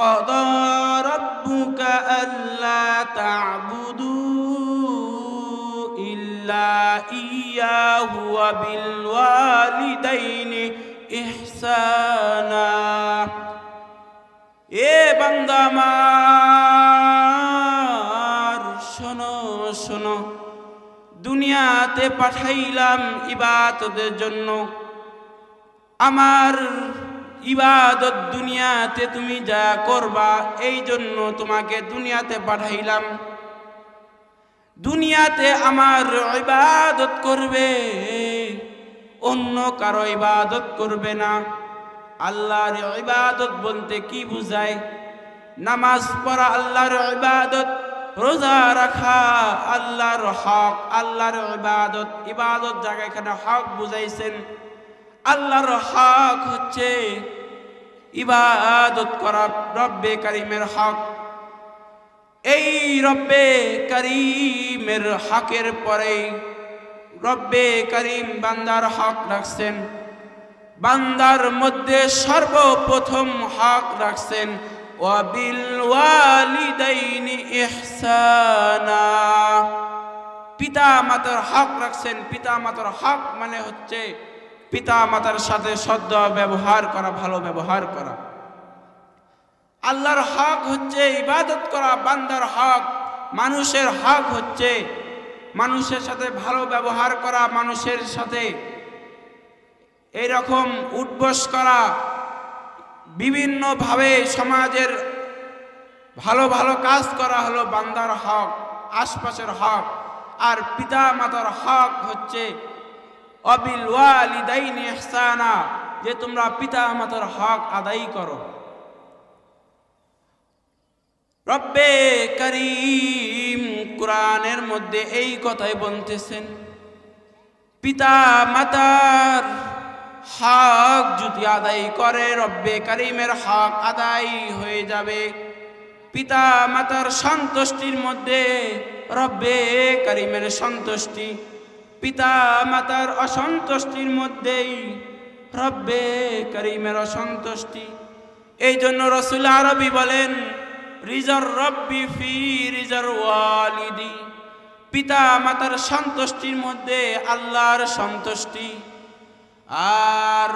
وقضى ربك ألا تعبدوا إلا إياه وبالوالدين إحسانا এ বান্দামার শোনো শোনো দুনিয়াতে পাঠাইলাম ইবাদতের জন্য আমার ইবাদত দুনিয়াতে তুমি যা করবা, এই জন্য তোমাকে দুনিয়াতে পাঠাইলাম। দুনিয়াতে আমার ইবাদত করবে, অন্য কারও ইবাদত করবে না। আল্লাহর ইবাদত বলতে কি বুঝায়? নামাজ পড়া আল্লাহর ইবাদত, রোজা রাখা আল্লাহর হক, আল্লাহর ইবাদত। ইবাদত জায়গা এখানে হক বুঝাইছেন। আল্লাহর হক হচ্ছে ইবাদত করা রব্বে কারিমের হক। এই রব্বে করিমের হকের পরে রব্বে করিম বান্দার হক রাখছেন। বান্দার মধ্যে সর্বপ্রথম হক রাখছেন। ওয়াবিল পিতা মাতার হক রাখছেন। পিতা মাতার হক মানে হচ্ছে পিতা মাতার সাথে সদ্য ব্যবহার করা, ভালো ব্যবহার করা। আল্লাহর হক হচ্ছে ইবাদত করা, বান্দার হক, মানুষের হক হচ্ছে মানুষের সাথে ভালো ব্যবহার করা, মানুষের সাথে এইরকম উদ্বস করা, বিভিন্নভাবে সমাজের ভালো ভালো কাজ করা হলো বান্দার হক, আশপাশের হক। আর পিতা মাতার হক হচ্ছে যে তোমরা পিতা মাতার হক আদায় করো। রব্বে করিম কোরআনের মধ্যে এই কথাই বলতেছেন পিতা মাতার হক যদি আদায় করে, রব্বে করিমের হক আদায় হয়ে যাবে। পিতা মাতার সন্তুষ্টির মধ্যে রব্বে করিমের সন্তুষ্টি পিতা মাতার অসন্তুষ্টির মধ্যেই রব্বে করিমের অসন্তুষ্টি। এই জন্য রসুল আরবি বলেন, রিজর রব্বি ফি রিজর ওয়ালিদি। পিতা মাতার সন্তুষ্টির মধ্যে আল্লাহর সন্তুষ্টি। আর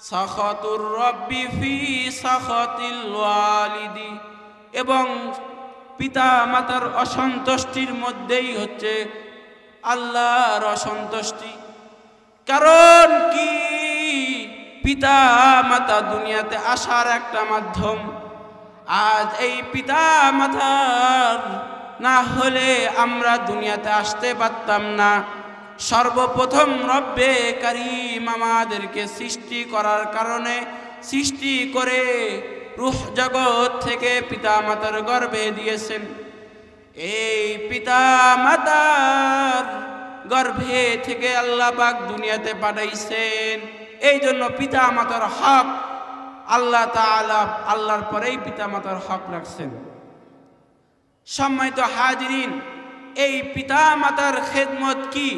সখতুর রব্বি ফি সখতিল ওয়ালিদি। এবং পিতা মাতার অসন্তুষ্টির মধ্যেই হচ্ছে আল্লাহর অসন্তুষ্টি। কারণ কি? পিতা মাতা দুনিয়াতে আসার একটা মাধ্যম। আজ এই পিতা মাতার না হলে আমরা দুনিয়াতে আসতে পারতাম না। সর্বপ্রথম রব্বে কারিম আমাদেরকে সৃষ্টি করার কারণে সৃষ্টি করে রুহ জগৎ থেকে পিতা মাতার গর্ভে দিয়েছেন। এই পিতা মাতার গর্ভে থেকে আল্লাহ পাক দুনিয়াতে পাঠাইছেন। এই জন্য পিতা মাতার হক আল্লাহ তাআলা আল্লাহর পরেই পিতা মাতার হক রাখছেন। সম্মানিত হাজরিন, এই পিতা মাতার খেদমত কি?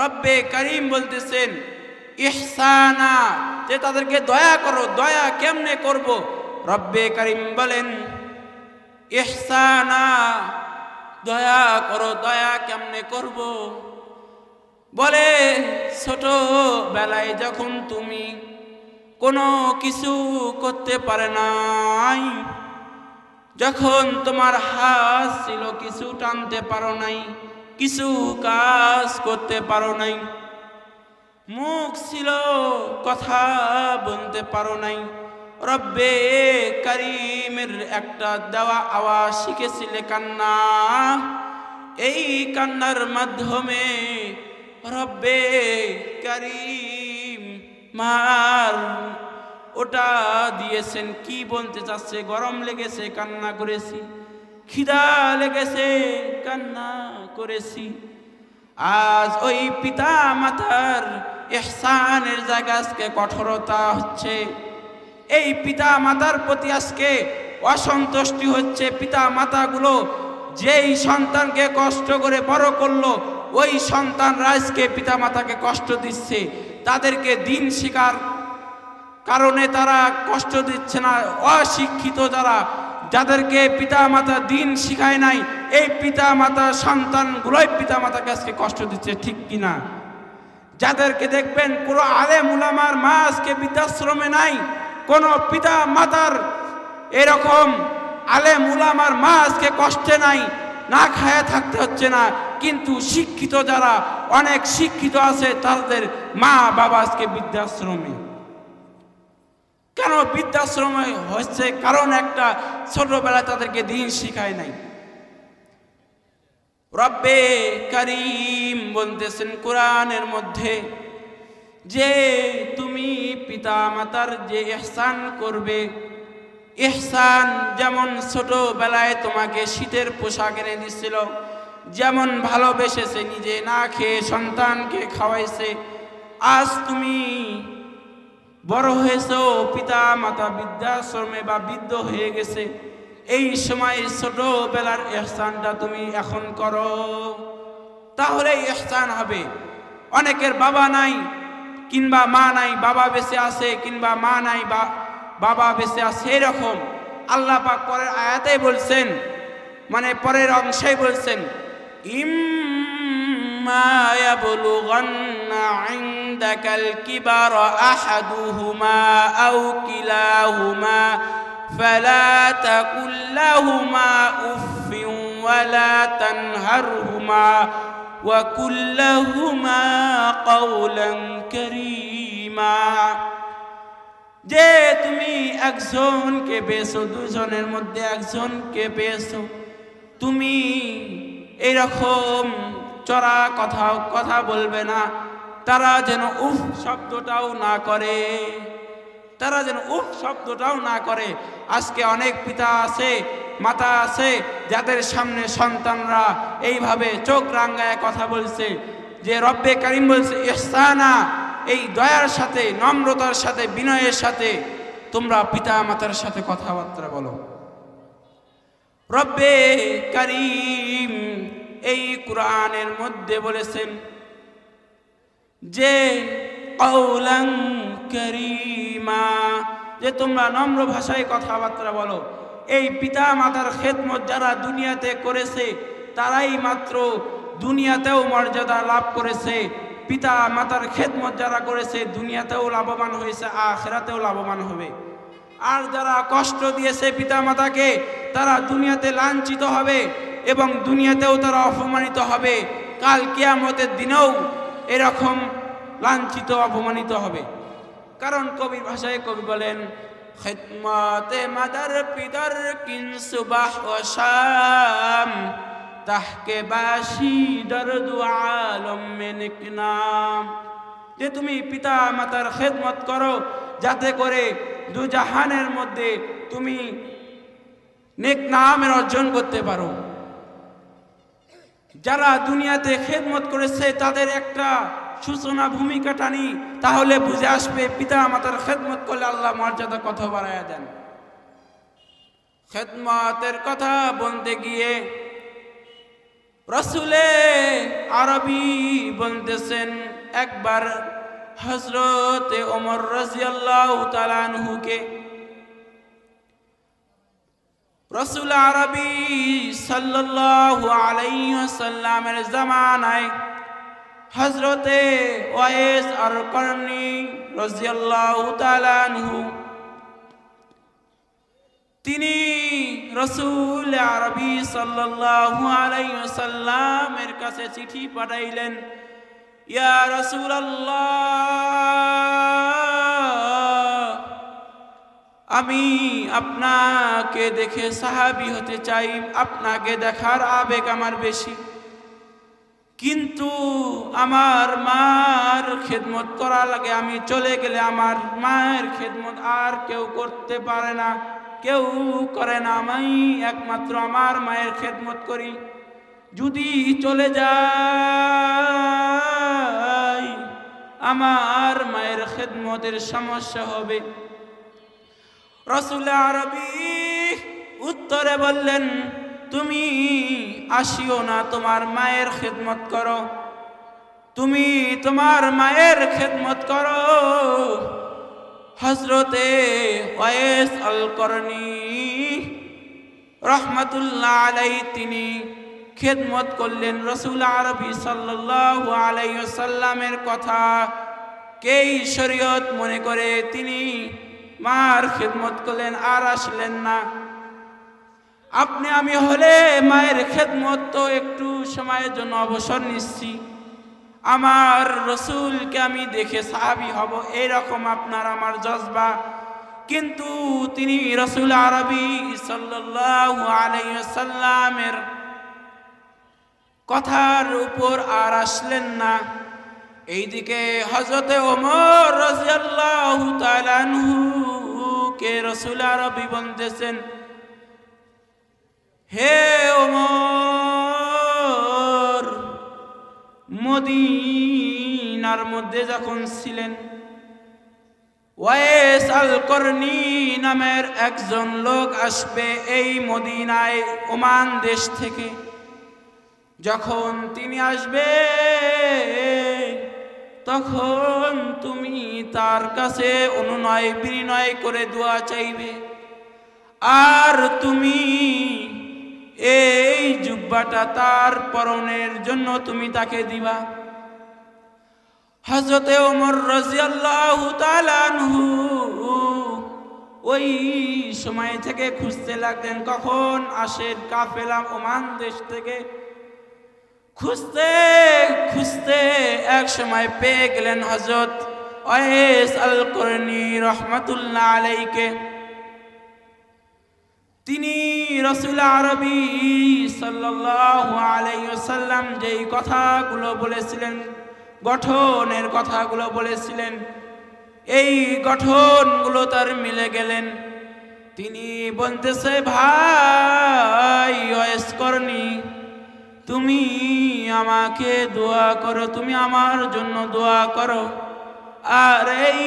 রব্বে করিম বলতেছেন, ইহসানা, যে তাদেরকে দয়া করো, দয়া কেমনে করব? রব্বে করিম বলেন, ইহসানা, দয়া করো, দয়া কেমনে করব? বলে ছোট বেলায় যখন তুমি কোনো কিছু করতে পারে নাই, যখন তোমার হাত ছিল কিছু টানতে পারো নাই, কিছু কাজ করতে পারো নাই, মুখ ছিল কথা বলতে পারো নাই, রব্বে করিমের একটা দেওয়া আওয়াজ শিখেছিলে কান্না, এই কান্নার মাধ্যমে রব্বে করিম, মার ওটা দিয়েছেন। কি বলতে চাচ্ছে? গরম লেগেছে, কান্না করেছি। খিদা লেগেছে, কান্না করেছি। আজ ওই পিতা মাতার এহসানের জায়গা আজকে কঠোরতা হচ্ছে। এই পিতা মাতার প্রতি আজকে অসন্তুষ্টি হচ্ছে। পিতা মাতাগুলো যেই সন্তানকে কষ্ট করে বড় করল ওই সন্তান রাজকে পিতা মাতাকে কষ্ট দিচ্ছে, তাদেরকে দিন শিকার কারণে তারা কষ্ট দিচ্ছে না, অশিক্ষিত যারা, যাদেরকে পিতা মাতা দিন শিখায় নাই, এই পিতা মাতা সন্তানগুলোই পিতা মাতাকে আজকে কষ্ট দিচ্ছে, ঠিক কিনা? যাদেরকে দেখবেন কোনো আলে উলামার মা আজকে বৃদ্ধাশ্রমে নাই, কোনো পিতা মাতার এরকম আলে উলামার মা আজকে কষ্টে নাই না খায়া থাকতে হচ্ছে না। কিন্তু শিক্ষিত যারা, অনেক শিক্ষিত আছে, তাদের মা বাবা আজকে বৃদ্ধাশ্রমে। কেন বৃদ্ধাশ্রমে হচ্ছে? কারণ একটা ছোটবেলায় তাদেরকে দিন শিখায় নাই। রব্বে করিম বলতেছেন কোরআনের মধ্যে, যে তুমি পিতা মাতার যে ইহসান করবে ইহসান যেমন ছোটবেলায় তোমাকে শীতের পোশাক এনে দিচ্ছিল, যেমন ভালোবেসেছে নিজে না খেয়ে সন্তানকে খাওয়াইছে। আজ তুমি বড় হয়েছ পিতা মাতা বৃদ্ধাশ্রমে বা বৃদ্ধ হয়ে গেছে। এই সময় ছোটবেলার এহসানটা তুমি এখন করো। তাহলে এহসান হবে। অনেকের বাবা নাই, কিংবা মা নাই, বাবা বেঁচে আছে, কিংবা মা নাই বা বাবা বেঁচে আছে এরকম আল্লাহ পাক পরের আয়াতে বলছেন মানে পরের অংশেই বলছেন ইম্মা ইয়াবলুগান্না ইনদাকাল কিবার আহাদুহুমা আও কিলাহুমা فلا تقل لهما اف ولا تنهرهما وقل لهما قولا كريما যে তুমি একজনকে পেয়েছ, দুজনের মধ্যে একজনকে পেয়েছ। তুমি এরকম চড়া কথা কথা বলবে না। তারা যেন উফ শব্দটাও না করে। তারা যেন উফ শব্দটাও না করে। আজকে অনেক পিতা আছে, মাতা আছে, যাদের সামনে সন্তানরা এইভাবে চোখ রাঙ্গায় কথা বলছে, যে রব্বে কারিম বলছে, ইহসানা, এই দয়ার সাথে, নম্রতার সাথে, বিনয়ের সাথে তোমরা পিতা মাতার সাথে কথাবার্তা বলো। রব্বে কারিম এই কোরআনের মধ্যে বলেছেন যে কৌলাং করিমা, যে তোমরা নম্র ভাষায় কথাবার্তা বলো। এই পিতা মাতার খেদমত যারা দুনিয়াতে করেছে, তারাই মাত্র দুনিয়াতেও মর্যাদা লাভ করেছে। পিতা মাতার খেদমত যারা করেছে, দুনিয়াতেও লাভবান হয়েছে, আখেরাতেও লাভবান হবে। আর যারা কষ্ট দিয়েছে পিতা মাতাকে, তারা দুনিয়াতে লাঞ্ছিত হবে এবং দুনিয়াতেও তারা অপমানিত হবে। কাল কিয়ামতের দিনেও এরকম লাঞ্ছিত, অপমানিত হবে। কারণ কবির ভাষায় কবি বলেন, খেদমতে মাদার পিদার কিন সুবাহ ও তাহকে বাসি দর্দ আলম নাম যে তুমি পিতা মাতার খেদমত করো, যাতে করে দু জাহানের মধ্যে তুমি নেক নামের অর্জন করতে পারো। যারা দুনিয়াতে খেদমত করেছে, তাদের একটা সূচনা, ভূমিকা টানি, তাহলে বুঝে আসবে পিতা মাতার খেদমত করলে আল্লাহ মর্যাদা কথা বাড়াইয়া দেন। খেদমতের কথা বলতে গিয়ে রসুলে আরবি বলতেছেন, একবার হজরতে ওমর তালানহুকে রসুল আরবি সাল্লামের জামানায় হজরতে ওয়েস আর রাজিয়াল্লাহু তালানহু তিনি রসুল আরবি সাল্লামের কাছে চিঠি পাঠাইলেন, ইয়া রসুল আমি আপনাকে দেখে সাহাবি হতে চাই, আপনাকে দেখার আবেগ আমার বেশি। কিন্তু আমার মার খেদমত করা লাগে আমি চলে গেলে আমার মায়ের খেদমত আর কেউ করতে পারে না। কেউ করে না, আমি একমাত্র আমার মায়ের খেদমত করি। যদি চলে যাই আমার মায়ের খেদমতের সমস্যা হবে। রসুল আরবি উত্তরে বললেন, তুমি আসিও না, তোমার মায়ের খেদমত করো। তুমি তোমার মায়ের খেদমত করো। হজরতে ওয়েস আল করনি রহমতুল্লাহ আলাই তিনি খেদমত করলেন রসুল আরবি সাল্লাল্লাহু আলাইহি সাল্লামের কথা। কেই শরীয়ত মনে করে তিনি মার খেদমত করলেন, আর আসলেন না। আপনি, আমি হলে মায়ের খেদমত তো একটু সময়ের জন্য অবসর নিচ্ছি। আমার রসুলকে আমি দেখে সাহাবি হব এইরকম আপনার আমার জজবা। কিন্তু তিনি রসুল আরবি সাল্লামের কথার উপর আর আসলেন না। এইদিকে হজরতে ওমর কে রসুল আরবি বলতেছেন, হে ওমর মদিনার মধ্যে যখন ছিলেন ওয়েস আল করনি নামের একজন লোক আসবে এই মদিনায় ওমান দেশ থেকে। যখন তিনি আসবে, তখন তুমি তার কাছে অনুনয় বিনয় করে দোয়া চাইবে। আর তুমি এই জুব্বাটা তার পরনের জন্য তুমি তাকে দিবা। হজরতে ওমর রাজিয়াল্লাহু তাআলা আনহু ওই সময় থেকে খুঁজতে লাগলেন, কখন আসে কাফেলা ওমান দেশ থেকে। খুঁজতে খুঁজতে এক সময় পেয়ে গেলেন হজরত ওয়েস আল করনি রহমতুল্লাহ আলাইকে। তিনি রসুল আরবি ওয়াসাল্লাম যেই কথাগুলো বলেছিলেন, গঠনের কথাগুলো বলেছিলেন, এই গঠনগুলো তার মিলে গেলেন। তিনি বলতেছে, ভাই করনি তুমি আমাকে দোয়া করো, তুমি আমার জন্য দোয়া করো। আর এই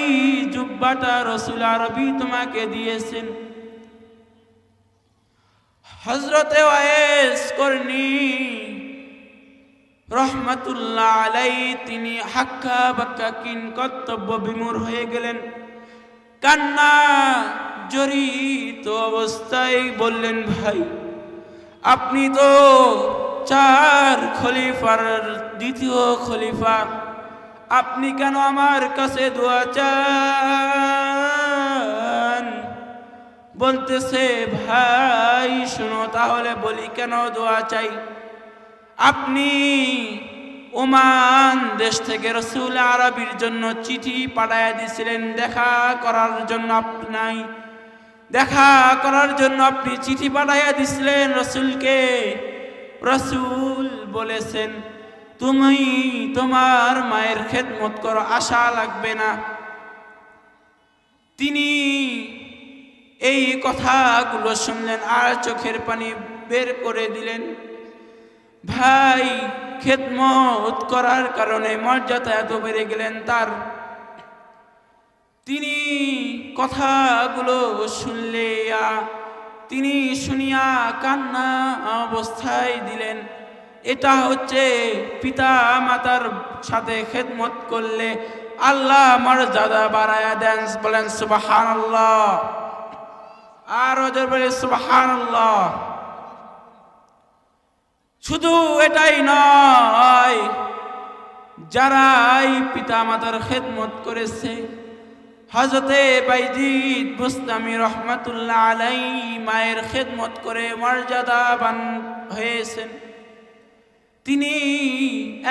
জুব্বাটা রসুল আরবি তোমাকে দিয়েছেন। হজরতে ওয়েস করনি। রহমতুল্লাহ আলাই তিনি হাক্কা বাক্কা কিন কর্তব্য বিমূর হয়ে গেলেন। কান্না জড়িত অবস্থায় বললেন, ভাই, আপনি তো চার খলিফার, দ্বিতীয় খলিফা। আপনি কেন আমার কাছে দোয়া চান? বলতেছে, ভাই, শোনো, তাহলে বলি কেন দোয়া চাই? আপনি ওমান দেশ থেকে রসুল আরবির জন্য চিঠি পাঠাইয়া দিয়েছিলেন। দেখা করার জন্য আপনাই দেখা করার জন্য আপনি চিঠি পাঠাইয়া দিছিলেন রসুলকে। রসুল বলেছেন, তুমি তোমার মায়ের খেদমত করো, আশা লাগবে না। তিনি এই কথাগুলো শুনলেন, আর চোখের পানি বের করে দিলেন। ভাই, খেদমত করার কারণে মর্যাদা এত বেড়ে গেলেন তার। তিনি কথাগুলো শুনলে তিনি শুনিয়া কান্না অবস্থায় দিলেন। এটা হচ্ছে পিতা মাতার সাথে খেদমত করলে আল্লাহ মর্যাদা বাড়ায়া দেন বলেন সুবাহান আল্লাহ আর ওদের বলে সুবাহান শুধু এটাই নয়, যারাই পিতা মাতার খেদমত করেছে হজরতে বাইজিদ বুস্তামি রহমতুল্লাহ আলাই মায়ের খেদমত করে মর্যাদাবান হয়েছেন। তিনি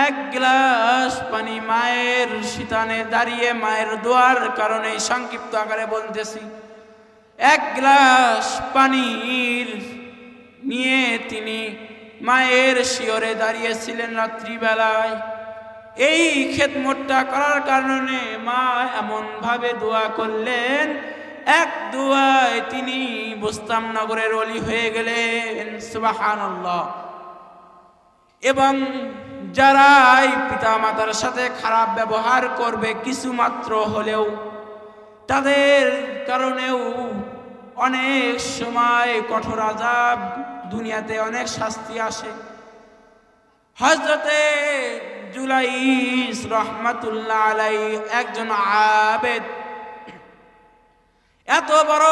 এক গ্লাস পানি মায়ের শীতানে দাঁড়িয়ে মায়ের দোয়ার কারণে সংক্ষিপ্ত আকারে বলতেছি এক গ্লাস পানির নিয়ে তিনি মায়ের শিওরে দাঁড়িয়েছিলেন রাত্রিবেলায়। এই খেদমতটা করার কারণে মা এমন ভাবে দোয়া করলেন, এক দোয়ায় তিনি বুস্তাম নগরের অলি হয়ে গেলেন সুবাহান এবং যারাই পিতা মাতার সাথে খারাপ ব্যবহার করবে, কিছুমাত্র হলেও তাদের কারণেও অনেক সময় কঠোর আজাব দুনিয়াতে অনেক শাস্তি আসে। হজরতে জুলাইস রহমাতুল্লাহ আলাই একজন আবেদ। এত বড়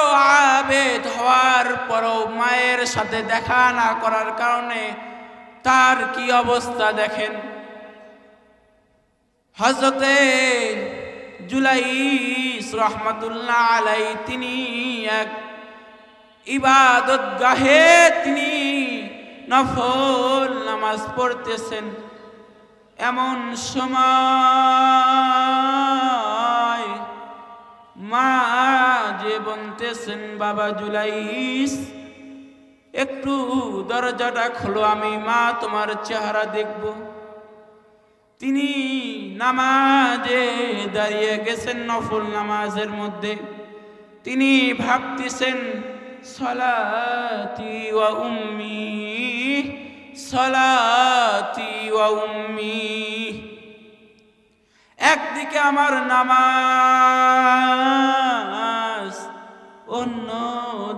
আবেদ হওয়ার পরও মায়ের সাথে দেখা না করার কারণে তার কি অবস্থা দেখেন? হজরতে জুলাইস রহমতুল্লাহ আলাই তিনি এক ইবাদত গাহে তিনি নফল নামাজ পড়তেছেন। এমন সময় মা যে বলতেছেন, বাবা জুলাইস, একটু দরজাটা খোলো, আমি মা তোমার চেহারা দেখব। তিনি নামাজে দাঁড়িয়ে গেছেন নফল নামাজের মধ্যে। তিনি ভাবতেছেন উম্মি, সলাতি ওয়া উম্মি। একদিকে আমার নামাজ অন্য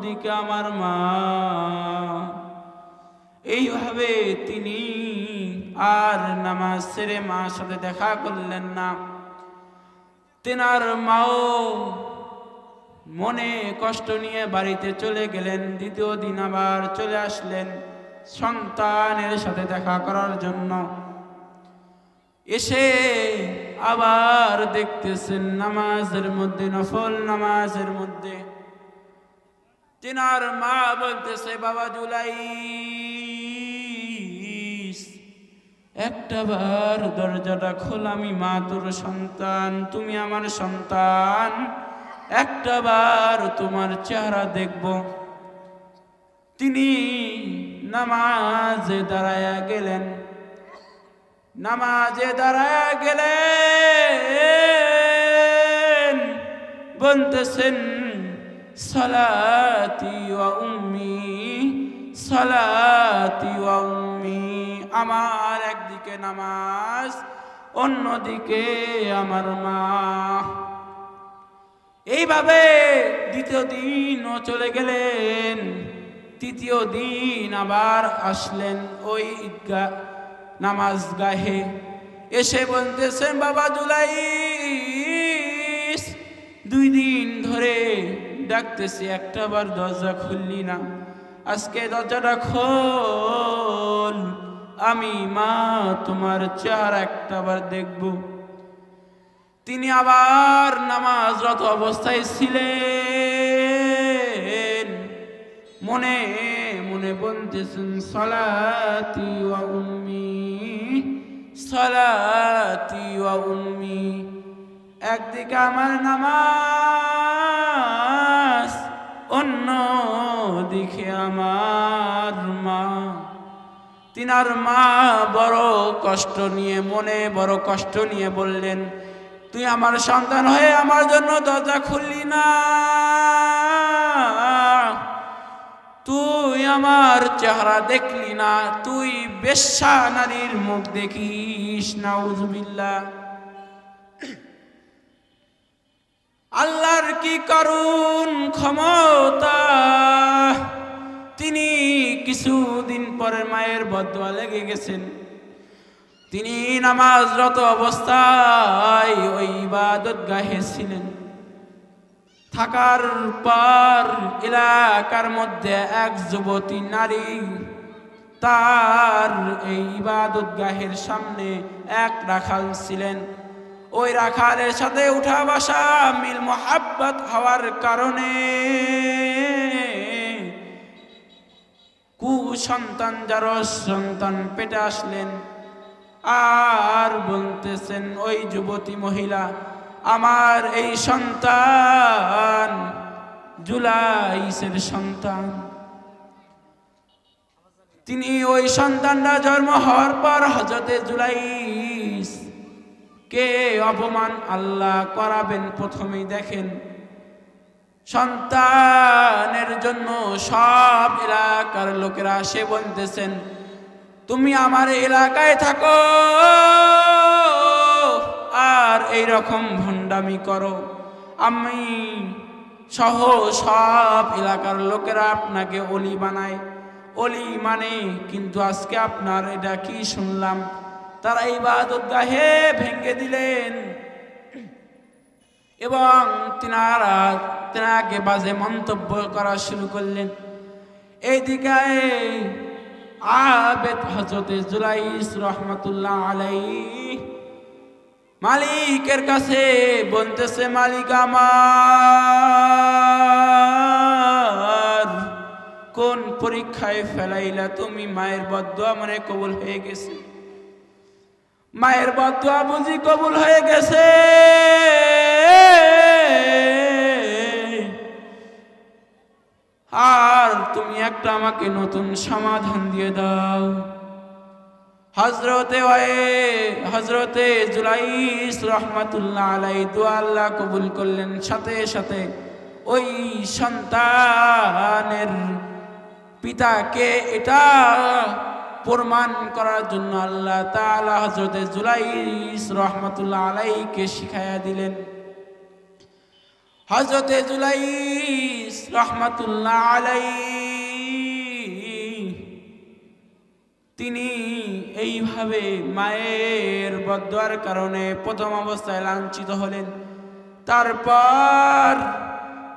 দিকে আমার মা। এইভাবে তিনি আর নামাজ ছেড়ে মার সাথে দেখা করলেন না। তেনার মাও মনে কষ্ট নিয়ে বাড়িতে চলে গেলেন, দ্বিতীয় দিন আবার চলে আসলেন সন্তানের সাথে দেখা করার জন্য। এসে আবার দেখতেছেন নামাজের মধ্যে, নফল নামাজের মধ্যে। তিনার মা বলতেছে, বাবা জুলাই একটা বার দরজাটা খোল, আমি মা তোর সন্তান, তুমি আমার সন্তান। একটা বার তোমার চেহারা দেখব। তিনি নামাজে দাঁড়ায়া গেলেন। নামাজে দাঁড়ায়া গেলেন। বলতেছেন, সালাতি উম্মি সালাতি উম্মি, আমার একদিকে নামাজ, অন্যদিকে আমার মা। এইভাবে দ্বিতীয় দিনও চলে গেলেন। তৃতীয় দিন আবার আসলেন ওই ঈদগাহ নামাজ গাহে। এসে বলতেছেন, বাবা জুলাই দুই দিন ধরে ডাকতেছি, একটা বার দরজা খুললি না। আজকে দরজাটা খোল, আমি মা তোমার চেহারা একটা বার দেখব। তিনি আবার নামাজরত অবস্থায় ছিলেন। মনে মনে বলতেছেন, সলাতি উম্মি সলাতি উম্মি, একদিকে আমার নামাজ অন্য দিকে আমার মা। তিনার মা বড় কষ্ট নিয়ে, মনে বড় কষ্ট নিয়ে বললেন তুই আমার সন্তান হয়ে আমার জন্য দরজা খুললি না। তুই আমার চেহারা দেখলি না, তুই বেশ্যা নারীর মুখ দেখিস নাউজুবিল্লা আল্লাহর কি করুন ক্ষমতা? তিনি কিছুদিন পরে মায়ের বদয়া লেগে গেছেন। তিনি নামাজরত অবস্থায় ওই ইবাদত গাহে ছিলেন। থাকার পর এলাকার মধ্যে এক যুবতী নারী তার এই ইবাদত গাহের সামনে এক রাখাল ছিলেন। ওই রাখালের সাথে উঠা বাসা মিল মোহাব্বত হওয়ার কারণে কুসন্তান যার সন্তান পেটে আসলেন। আর বলতেছেন, ওই যুবতী মহিলা, আমার এই সন্তান জুলাইসের সন্তান। তিনি ওই সন্তানরা জন্ম হওয়ার পর হজরতে জুলাইস কে অপমান আল্লাহ করাবেন প্রথমেই দেখেন, সন্তানের জন্য সব এলাকার লোকেরা সে বলতেছেন তুমি আমার এলাকায় থাকো। আর এই রকম ভণ্ডামি করো। আমি সহ সব এলাকার লোকেরা আপনাকে অলি বানায়। অলি মানে কিন্তু আজকে আপনার এটা কি শুনলাম? তারা ইবাদত গাহে ভেঙ্গে দিলেন। এবং তিনারা, তেনাকে বাজে মন্তব্য করা শুরু করলেন। এইদিকে আবেদ হজরতে জুলাইস রহমতুল্লাহ আলাই মালিকের কাছে বলতেছে, মালিক আমার, কোন পরীক্ষায় ফেলাইলা তুমি? মায়ের বদুয়া মনে কবুল হয়ে গেছে। মায়ের বদুয়া বুঝি কবুল হয়ে গেছে। আর তুমি একটা আমাকে নতুন সমাধান দিয়ে দাও। হজরতে হজরতে জুলাইস রহমাতুল্লাহ আলাই দোয়া আল্লাহ কবুল করলেন। সাথে সাথে ওই সন্তানের পিতাকে এটা প্রমাণ করার জন্য আল্লাহ তাআলা হজরতে জুলাইস রহমাতুল্লাহ আলাইকে শিখাইয়া দিলেন। হজরতে জুলাইস রহমাতুল্লাহ আলাই তিনি এইভাবে মায়ের বদয়ার কারণে প্রথম অবস্থায় লাঞ্ছিত হলেন। তারপর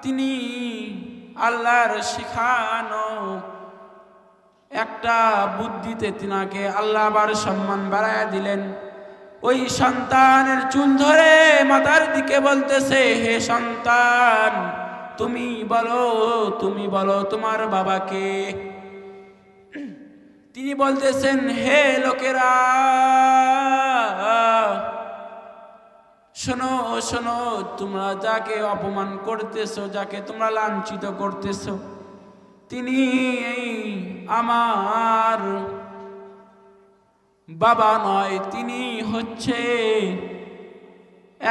তিনি আল্লাহর শিখানো একটা বুদ্ধিতে তিনাকে আল্লাহ আবার সম্মান বাড়ায় দিলেন। ওই সন্তানের চুল ধরে মাতার দিকে বলতেছে, হে সন্তান, তুমি বলো তুমি বলো তোমার বাবাকে। তিনি বলতেছেন, হে লোকেরা, শোনো শোনো, তোমরা যাকে অপমান করতেছো, যাকে তোমরা লাঞ্ছিত করতেছো, তিনি আমার বাবা নয়, তিনি হচ্ছে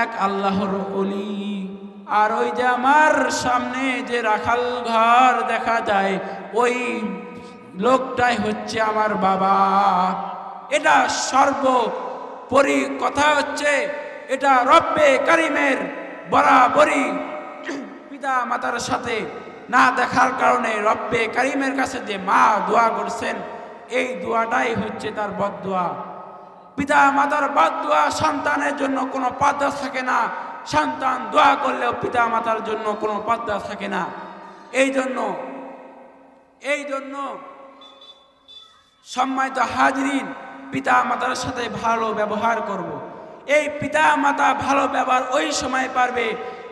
এক আল্লাহর অলি আর ওই যে আমার সামনে যে রাখাল ঘর দেখা যায়, ওই লোকটাই হচ্ছে আমার বাবা। এটা সর্বোপরি কথা হচ্ছে, এটা রব্বে কারিমের বরাবরই পিতা মাতার সাথে না দেখার কারণে রব্বে কারিমের কাছে যে মা দোয়া করছেন এই দোয়াটাই হচ্ছে তার বদোয়া পিতা মাতার বদোয়া সন্তানের জন্য কোনো পাদ্দা থাকে না। সন্তান দোয়া করলেও পিতা মাতার জন্য কোনো পাদ্দা থাকে না। এই জন্য এই জন্য সম্মানিত হাজরিন, পিতা মাতার সাথে ভালো ব্যবহার করব। এই পিতা মাতা ভালো ব্যবহার ওই সময় পারবে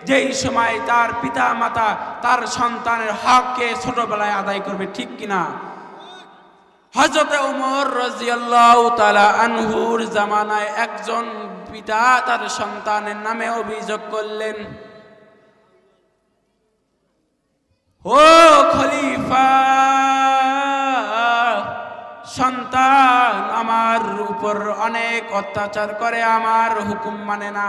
যেই সময় তার পিতা মাতা তার সন্তানের হককে ছোটবেলায় আদায় করবে, ঠিক কিনা? হজরত উমর রাজিয়াল্লাহ তালা আনহুর জামানায় একজন পিতা তার সন্তানের নামে অভিযোগ করলেন, ও খলিফা, সন্তান আমার উপর অনেক অত্যাচার করে, আমার হুকুম মানে না।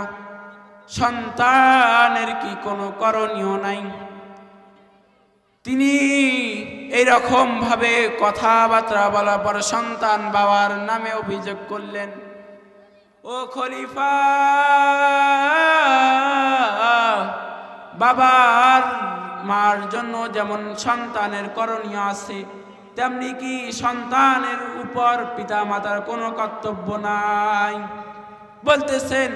সন্তানের কি কোনো করণীয় নাই? তিনি এইরকম ভাবে কথাবার্তা বলার পর সন্তান বাবার নামে অভিযোগ করলেন, ও খলিফা, বাবার মার জন্য যেমন সন্তানের করণীয় আছে, তেমনি কি সন্তানের উপর পিতা মাতার কোনো কর্তব্য নাই? বলতেছেন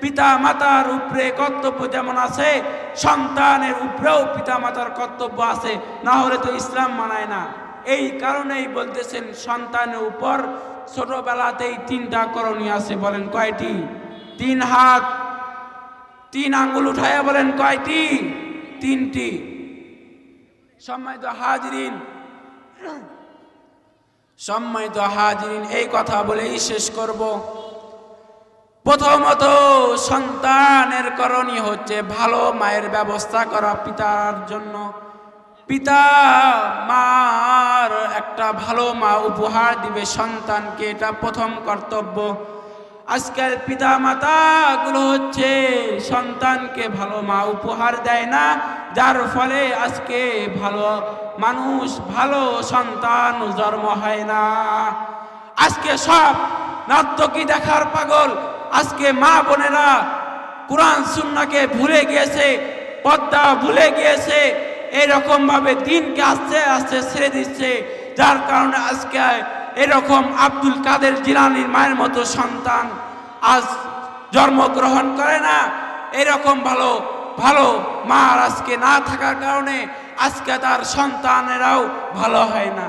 পিতা মাতার উপরে কর্তব্য যেমন আছে, সন্তানের উপরেও পিতা মাতার কর্তব্য আছে, না হলে তো ইসলাম মানায় না। এই কারণেই বলতেছেন, সন্তানের উপর ছোটবেলাতেই তিনটা করণীয় আছে, বলেন কয়টি? তিন হাত, তিন আঙ্গুল উঠাইয়া বলেন কয়টি? তিনটি। সম্মানিত হাজরিন সম্মানিত হাজরিন, এই কথা বলেই শেষ করব। প্রথমত সন্তানের করণীয় হচ্ছে ভালো মায়ের ব্যবস্থা করা পিতার জন্য। পিতা মার একটা ভালো মা উপহার দিবে সন্তানকে, এটা প্রথম কর্তব্য। আজকের পিতা মাতাগুলো হচ্ছে সন্তানকে ভালো মা উপহার দেয় না, যার ফলে আজকে ভালো মানুষ, ভালো সন্তান জন্ম হয় না। আজকে সব নর্তকী দেখার পাগল আজকে মা বোনেরা কোরআন সুন্নাকে ভুলে গিয়েছে পদ্মা ভুলে গিয়েছে, এরকম ভাবে দিনকে আস্তে আস্তে ছেড়ে দিচ্ছে, যার কারণে আজকে এরকম আব্দুল কাদের জিলানির মায়ের মতো সন্তান আজ জন্মগ্রহণ করে না। এরকম ভালো ভালো মার আজকে না থাকার কারণে আজকে তার সন্তানেরাও ভালো হয় না।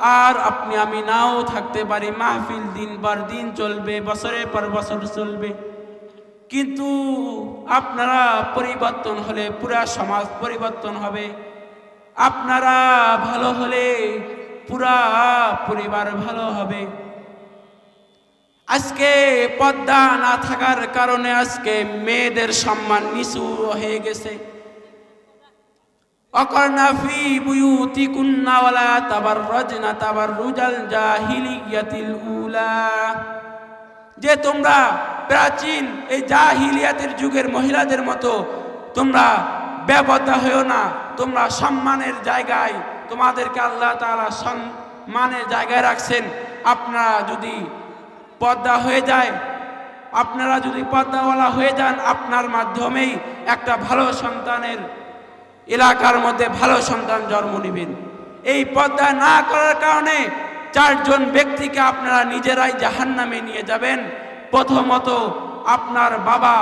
আর আপনি, আমি নাও থাকতে পারি। মাহফিল দিন পর দিন চলবে, বছরের পর বছর চলবে। কিন্তু আপনারা পরিবর্তন হলে, পুরা সমাজ পরিবর্তন হবে। আপনারা ভালো হলে, পুরা পরিবার ভালো হবে। আজকে পদ্মা না থাকার কারণে আজকে মেয়েদের সম্মান নিচু হয়ে গেছে। অকর্ণা ফি বুয়ুতি কুন্নাওয়ালা তাবার রজনা তাবার রুজাল উলা যে তোমরা প্রাচীন এই জাহিলিয়াতের যুগের মহিলাদের মতো তোমরা ব্যবতা হয়েও না, তোমরা সম্মানের জায়গায় তোমাদেরকে আল্লাহ তাআলা সম্মানের জায়গায় রাখছেন। আপনারা যদি পর্দা হয়ে যায়, আপনারা যদি পর্দাওয়ালা হয়ে যান, আপনার মাধ্যমেই একটা ভালো সন্তানের এলাকার মধ্যে ভালো সন্তান জন্ম নেবেন। এই পর্দা না করার কারণে চারজন ব্যক্তিকে আপনারা নিজেরাই জাহান্নামে নিয়ে যাবেন। প্রথমত আপনার বাবা,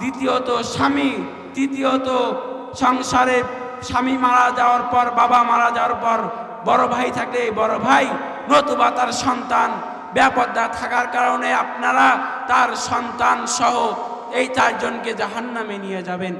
দ্বিতীয়ত স্বামী, তৃতীয়ত সংসারে স্বামী মারা যাওয়ার পর, বাবা মারা যাওয়ার পর বড় ভাই থাকলে বড় ভাই, নতুবা তার সন্তান ব্যাপদা থাকার কারণে আপনারা তার সন্তান সহ এই চারজনকে জাহান্নামে নিয়ে যাবেন।